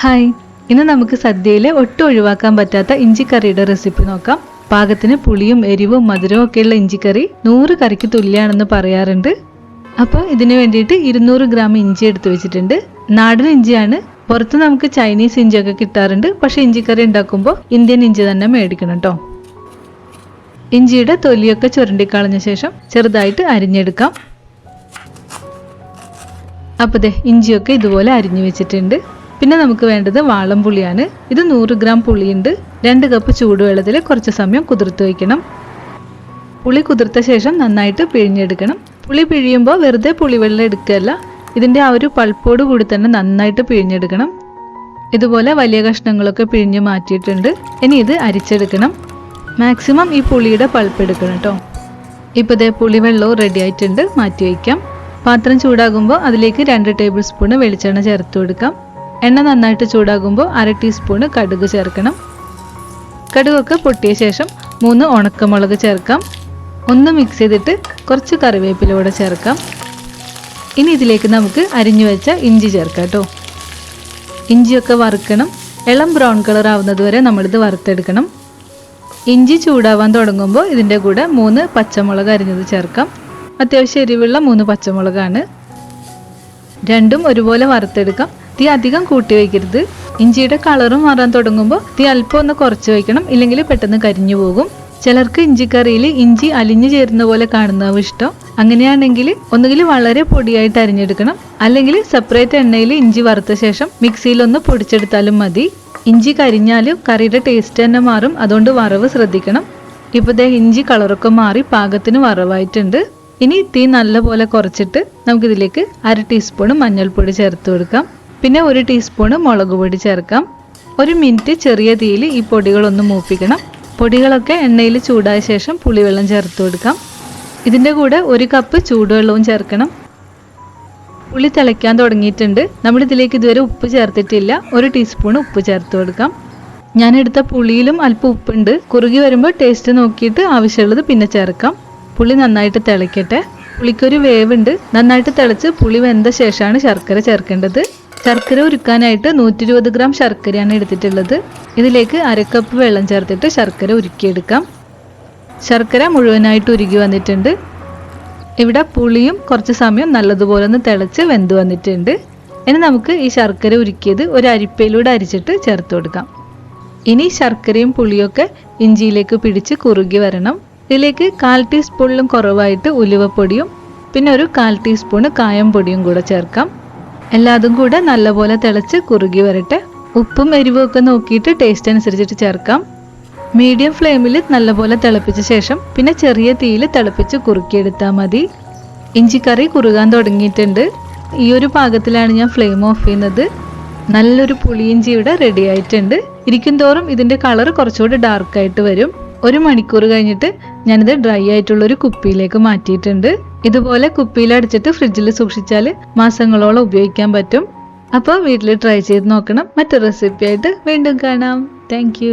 Hi. ഇന്ന് നമുക്ക് സദ്യയിൽ ഒട്ടും ഒഴിവാക്കാൻ പറ്റാത്ത ഇഞ്ചിക്കറിയുടെ റെസിപ്പി നോക്കാം. പാകത്തിന് പുളിയും എരിവും മധുരവും ഒക്കെയുള്ള ഇഞ്ചിക്കറി നൂറ് കറിക്ക് തുല്യമാണെന്ന് പറയാറുണ്ട്. അപ്പോൾ ഇതിന് വേണ്ടിയിട്ട് ഇരുന്നൂറ് ഗ്രാം ഇഞ്ചി എടുത്തു വെച്ചിട്ടുണ്ട്. നാടൻ ഇഞ്ചിയാണ്. പുറത്ത് നമുക്ക് ചൈനീസ് ഇഞ്ചിയൊക്കെ കിട്ടാറുണ്ട്. പക്ഷേ ഇഞ്ചിക്കറി ഉണ്ടാക്കുമ്പോൾ ഇന്ത്യൻ ഇഞ്ചി തന്നെ മേടിക്കണം കേട്ടോ. ഇഞ്ചിയുടെ തൊലിയൊക്കെ ചുരണ്ടിക്കളഞ്ഞ ശേഷം ചെറുതായിട്ട് അരിഞ്ഞെടുക്കാം. അപ്പോൾ ദേ ഇഞ്ചിയൊക്കെ ഇതുപോലെ അരിഞ്ഞു വെച്ചിട്ടുണ്ട്. പിന്നെ നമുക്ക് വേണ്ടത് വാളം പുളിയാണ്. ഇത് നൂറ് ഗ്രാം പുളിയുണ്ട്. രണ്ട് കപ്പ് ചൂടുവെള്ളത്തിൽ കുറച്ച് സമയം കുതിർത്ത് വയ്ക്കണം. പുളി കുതിർത്ത ശേഷം നന്നായിട്ട് പിഴിഞ്ഞെടുക്കണം. പുളി പിഴിയുമ്പോൾ വെറുതെ പുളിവെള്ളം എടുക്കുകയല്ല ഇതിന്റെ ആ ഒരു പൾപ്പോട് കൂടി തന്നെ നന്നായിട്ട് പിഴിഞ്ഞെടുക്കണം. ഇതുപോലെ വലിയ കഷ്ണങ്ങളൊക്കെ പിഴിഞ്ഞ് മാറ്റിയിട്ടുണ്ട്. ഇനി ഇത് അരിച്ചെടുക്കണം. മാക്സിമം ഈ പുളിയുടെ പൾപ്പ് എടുക്കണം കേട്ടോ. ഇപ്പോൾ ഇതേ പുളിവെള്ളവും റെഡി ആയിട്ടുണ്ട്. മാറ്റി വയ്ക്കാം. പാത്രം ചൂടാകുമ്പോൾ അതിലേക്ക് രണ്ട് ടേബിൾ സ്പൂൺ വെളിച്ചെണ്ണ ചേർത്ത് കൊടുക്കാം. എണ്ണ നന്നായിട്ട് ചൂടാകുമ്പോൾ അര ടീസ്പൂണ് കടുക് ചേർക്കണം. കടുകൊക്കെ പൊട്ടിയ ശേഷം മൂന്ന് ഉണക്കമുളക് ചേർക്കാം. ഒന്ന് മിക്സ് ചെയ്തിട്ട് കുറച്ച് കറിവേപ്പില കൂടെ ചേർക്കാം. ഇനി ഇതിലേക്ക് നമുക്ക് അരിഞ്ഞു വെച്ച ഇഞ്ചി ചേർക്കാം കേട്ടോ. ഇഞ്ചിയൊക്കെ വറുക്കണം. ഇളം ബ്രൗൺ കളർ ആവുന്നത് വരെ നമ്മളിത് വറുത്തെടുക്കണം. ഇഞ്ചി ചൂടാവാൻ തുടങ്ങുമ്പോൾ ഇതിന്റെ കൂടെ മൂന്ന് പച്ചമുളക് അരിഞ്ഞത് ചേർക്കാം. അത്യാവശ്യം എരിവുള്ള മൂന്ന് പച്ചമുളകാണ്. രണ്ടും ഒരുപോലെ വറുത്തെടുക്കാം. തീ അധികം കൂട്ടി വയ്ക്കരുത്. ഇഞ്ചിയുടെ കളറും മാറാൻ തുടങ്ങുമ്പോൾ തീ അല്പം ഒന്ന് കുറച്ച് വയ്ക്കണം. ഇല്ലെങ്കിൽ പെട്ടെന്ന് കരിഞ്ഞു പോകും. ചിലർക്ക് ഇഞ്ചിക്കറിയിൽ ഇഞ്ചി അലിഞ്ഞു ചേരുന്ന പോലെ കാണുന്നവ ഇഷ്ടം. അങ്ങനെയാണെങ്കിൽ ഒന്നുകിൽ വളരെ പൊടിയായിട്ട് അരിഞ്ഞെടുക്കണം അല്ലെങ്കിൽ സെപ്പറേറ്റ് എണ്ണയിൽ ഇഞ്ചി വറുത്ത ശേഷം മിക്സിയിൽ ഒന്ന് പൊടിച്ചെടുത്താലും മതി. ഇഞ്ചി കരിഞ്ഞാലും കറിയുടെ ടേസ്റ്റ് തന്നെ മാറും. അതുകൊണ്ട് വറവ് ശ്രദ്ധിക്കണം. ഇപ്പോൾ ദേ ഇഞ്ചി കളറൊക്കെ മാറി പാകത്തിന് വറവായിട്ടുണ്ട്. ഇനി തീ നല്ലപോലെ കുറച്ചിട്ട് നമുക്കിതിലേക്ക് അര ടീസ്പൂൺ മഞ്ഞൾപ്പൊടി ചേർത്ത് കൊടുക്കാം. പിന്നെ ഒരു ടീസ്പൂൺ മുളക് പൊടി ചേർക്കാം. ഒരു മിനിറ്റ് ചെറിയ തീയിൽ ഈ പൊടികളൊന്ന് മൂപ്പിക്കണം. പൊടികളൊക്കെ എണ്ണയിൽ ചൂടായ ശേഷം പുളിവെള്ളം ചേർത്ത് കൊടുക്കാം. ഇതിന്റെ കൂടെ ഒരു കപ്പ് ചൂടുവെള്ളവും ചേർക്കണം. പുളി തിളയ്ക്കാൻ തുടങ്ങിയിട്ടുണ്ട്. നമ്മൾ ഇതിലേക്ക് ഇതുവരെ ഉപ്പ് ചേർത്തിട്ടില്ല. ഒരു ടീസ്പൂൺ ഉപ്പ് ചേർത്ത് കൊടുക്കാം. ഞാൻ എടുത്ത പുളിയിലും അല്പം ഉപ്പുണ്ട്. കുറുകി വരുമ്പോൾ ടേസ്റ്റ് നോക്കിയിട്ട് ആവശ്യമുള്ളത് പിന്നെ ചേർക്കാം. പുളി നന്നായിട്ട് തിളയ്ക്കട്ടെ. പുളിക്കൊരു വേവുണ്ട്. നന്നായിട്ട് തിളച്ച് പുളി വെന്ത ശേഷമാണ് ശർക്കര ചേർക്കേണ്ടത്. ശർക്കര ഉരുക്കാനായിട്ട് നൂറ്റി ഇരുപത് ഗ്രാം ശർക്കരയാണ് എടുത്തിട്ടുള്ളത്. ഇതിലേക്ക് അരക്കപ്പ് വെള്ളം ചേർത്തിട്ട് ശർക്കര ഉരുക്കിയെടുക്കാം. ശർക്കര മുഴുവനായിട്ട് ഉരുകി വന്നിട്ടുണ്ട്. ഇവിടെ പുളിയും കുറച്ച് സമയം നല്ലതുപോലെ ഒന്ന് തിളച്ച് വെന്ത് വന്നിട്ടുണ്ട്. ഇനി നമുക്ക് ഈ ശർക്കര ഉരുക്കിയത് ഒരു അരിപ്പയിലൂടെ അരിച്ചിട്ട് ചേർത്ത് കൊടുക്കാം. ഇനി ശർക്കരയും പുളിയൊക്കെ ഇഞ്ചിയിലേക്ക് പിടിച്ച് കുറുകി വരണം. ഇതിലേക്ക് കാൽ ടീസ്പൂണിലും കുറവായിട്ട് ഉലുവപ്പൊടിയും പിന്നെ ഒരു കാൽ ടീസ്പൂണ് കായം പൊടിയും കൂടെ ചേർക്കാം. എല്ലാതും കൂടെ നല്ലപോലെ തിളച്ച് കുറുകി വരട്ടെ. ഉപ്പും എരിവും ഒക്കെ നോക്കിയിട്ട് ടേസ്റ്റ് അനുസരിച്ചിട്ട് ചേർക്കാം. മീഡിയം ഫ്ലെയിമിൽ നല്ലപോലെ തിളപ്പിച്ച ശേഷം പിന്നെ ചെറിയ തീയിൽ തിളപ്പിച്ച് കുറുക്കിയെടുത്താൽ മതി. ഇഞ്ചിക്കറി കുറുകാൻ തുടങ്ങിയിട്ടുണ്ട്. ഈ ഒരു പാകത്തിലാണ് ഞാൻ ഫ്ലെയിം ഓഫ് ചെയ്യുന്നത്. നല്ലൊരു പുളിയിഞ്ചി ഇവിടെ റെഡി ആയിട്ടുണ്ട്. ഇരിക്കും തോറും ഇതിന്റെ കളർ കുറച്ചുകൂടി ഡാർക്കായിട്ട് വരും. ഒരു മണിക്കൂർ കഴിഞ്ഞിട്ട് ഞാനിത് ഡ്രൈ ആയിട്ടുള്ളൊരു കുപ്പിയിലേക്ക് മാറ്റിയിട്ടുണ്ട്. ഇതുപോലെ കുപ്പിയിൽ അടിച്ചിട്ട് ഫ്രിഡ്ജിൽ സൂക്ഷിച്ചാൽ മാസങ്ങളോളം ഉപയോഗിക്കാൻ പറ്റും. അപ്പോൾ വീട്ടിൽ ട്രൈ ചെയ്ത് നോക്കണം. മറ്റു റെസിപ്പി ആയിട്ട് വീണ്ടും കാണാം. താങ്ക്